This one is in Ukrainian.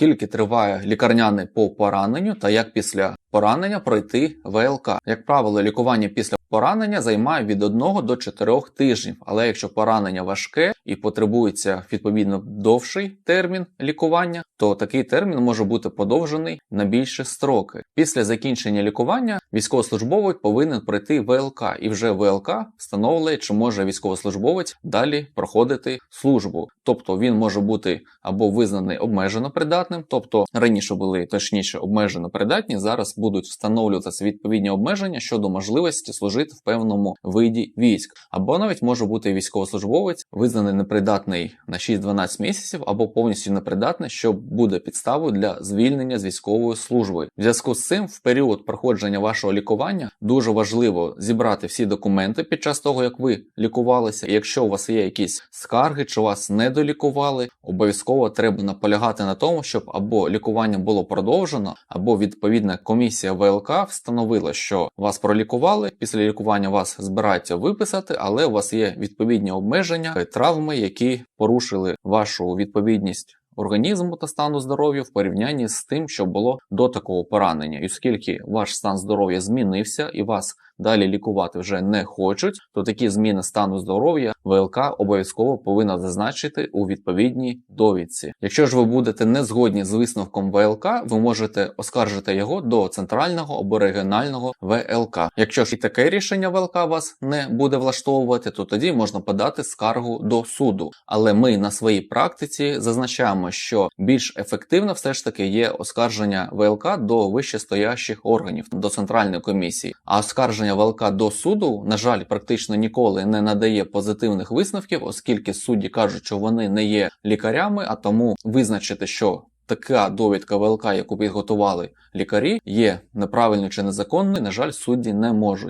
скільки триває лікарняний по пораненню та як після поранення пройти ВЛК. Як правило, лікування після поранення займає від 1 до 4 тижнів, але якщо поранення важке і потребується відповідно довший термін лікування, то такий термін може бути подовжений на більше строки. Після закінчення лікування військовослужбовець повинен пройти ВЛК, і вже ВЛК встановлює, чи може військовослужбовець далі проходити службу. Тобто він може бути або визнаний обмежено придатним, тобто раніше були точніше обмежено придатні, зараз будуть встановлюватися відповідні обмеження щодо можливості служити в певному виді військ, або навіть може бути військовослужбовець визнаний непридатний на 6-12 місяців, або повністю непридатний, що буде підставою для звільнення з військової служби. В зв'язку з цим, в період проходження вашого лікування дуже важливо зібрати всі документи під час того, як ви лікувалися. Якщо у вас є якісь скарги, чи вас не долікували, обов'язково треба наполягати на тому, щоб або лікування було продовжено, або відповідна комісія ВЛК встановила, що вас пролікували. Після лікування вас збираються виписати, але у вас є відповідні обмеження, травми, які порушили вашу відповідність. Організму та стану здоров'я в порівнянні з тим, що було до такого поранення, і оскільки ваш стан здоров'я змінився і вас далі лікувати вже не хочуть, то такі зміни стану здоров'я ВЛК обов'язково повинна зазначити у відповідній довідці. Якщо ж ви будете не згодні з висновком ВЛК, ви можете оскаржити його до центрального або регіонального ВЛК. Якщо ж і таке рішення ВЛК вас не буде влаштовувати, то тоді можна подати скаргу до суду. Але ми на своїй практиці зазначаємо, що більш ефективно все ж таки є оскарження ВЛК до вищестоящих органів до центральної комісії, а оскарження ВЛК до суду, на жаль, практично ніколи не надає позитивних висновків, оскільки судді кажуть, що вони не є лікарями, а тому визначити, що така довідка ВЛК, яку підготували лікарі, є неправильною чи незаконною, на жаль, судді не можуть.